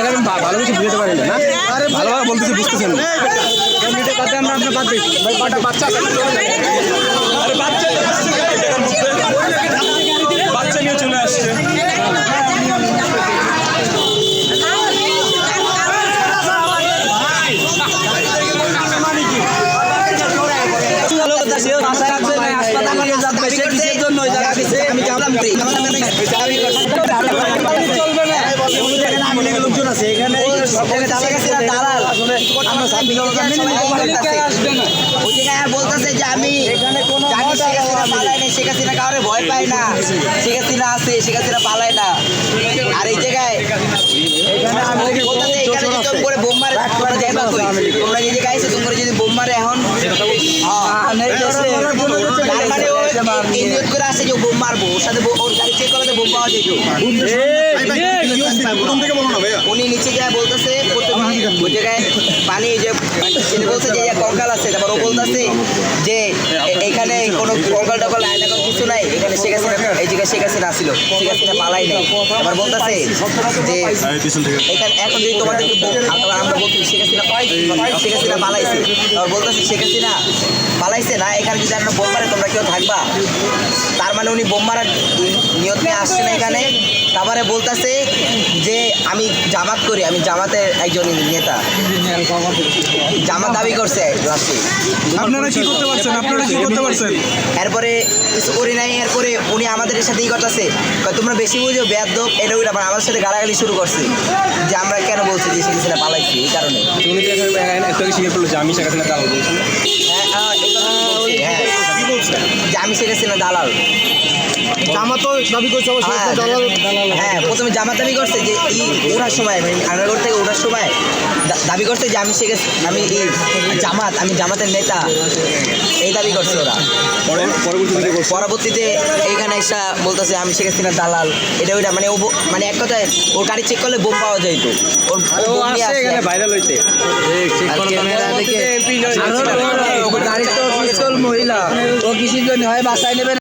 আপনাকে আমি ভালো কিছু বুঝতে পারি না ভালোভাবে বলতেছি বুঝতেছেন না আরে বাচ্চা তো আসছে না এই জায়গার মধ্যে। বাচ্চা নিয়ে চলে আসছে লোকজন আছে এখানে ওই জায়গায় বলতেছে যে আমি জানি শেখ হাসিনা পালায় না শেখ হাসিনা কাউরে ভয় পায় না। শেখ হাসিনা আছে শেখ হাসিনা পালায় না। আর এই জায়গায় বলতেছে এখানে যদি করে বোম মারে তোমরা যাইবা কই? তোমরা যে জায়গায় তোমরা যদি বোম মারে এখন। এই নিয়ত করে আসে যে বোম মারবো ওর সাথে ওর গাড়ি চেক করাতে বোম পাওয়া যেত প্রথম থেকে বলো না ভাইয়া উনি নিচে যায় বলতেছে ওই জায়গায় পানি যে বলছে যে কঙ্কাল আছে তারপর ও বলতেছে যে এখানে কোনো কঙ্কাল টঙ্কাল নাই না কিছু নাই এখানে শেখ হাসিনা এই জায়গায় শেখ হাসিনা আসছিল শেখ হাসিনা পালাই নাই এবার বলতেছে যে এখানে এখন যদি তোমাদেরকে আবার বলছি শেখ হাসিনা শেখ হাসিনা পালাইছে। তারপর বলতেছে শেখ হাসিনা পালাইছে না এখানে যদি একটা বোম মারে তোমরা কেউ থাকবা? তার মানে উনি বোম মারার নিয়ত নিয়ে আসছে না এখানে। তারপরে বলতেছে যে আমি জামাত করি আমি জামাতের একজন নেতা। জামাত দাবি করছে আপনারা কি করতে পারছেন? আপনারা কি করতে পারছেন? এরপরে কিছু করি নাই এরপরে উনি আমাদের সাথে ই করতেছে। কয়, তোমরা বেশি বুঝো বেদ এটা ওইটা আবার আমাদের সাথে গালাগালি শুরু করছে যে আমরা কেন বলছি যে সে কিছু পালাইছি এই কারণে উনি তো এখানে একটু আগে স্বীকার করল যে আমি শেখ হাসিনা দালাল বলছেন হ্যাঁ বলছি, হ্যাঁ আমি শেখ হাসিনা দালাল। জামাত দাবি করছে হ্যাঁ, দালাল। হ্যাঁ প্রথমে জামাত দাবি করছে যে ই ওঠার সময় মানে থেকে ওঠার সময় দাবি করছে যে আমি শেখ আমি ই জামাত আমি জামাতের নেতা এই দাবি করছে ওরা। পরবর্তীতে পরবর্তীতে এইখানে এসা বলতেছে আমি শেখ হাসিনার দালাল। এটা ওইটা মানে মানে এক কথায় ওর গাড়ি চেক করলে বোম পাওয়া যেত ওর ও বোম নিয়ে আসছে। ভাইরাল হইতে। মহিলা। ও জন্য হয় বাসায় নেবে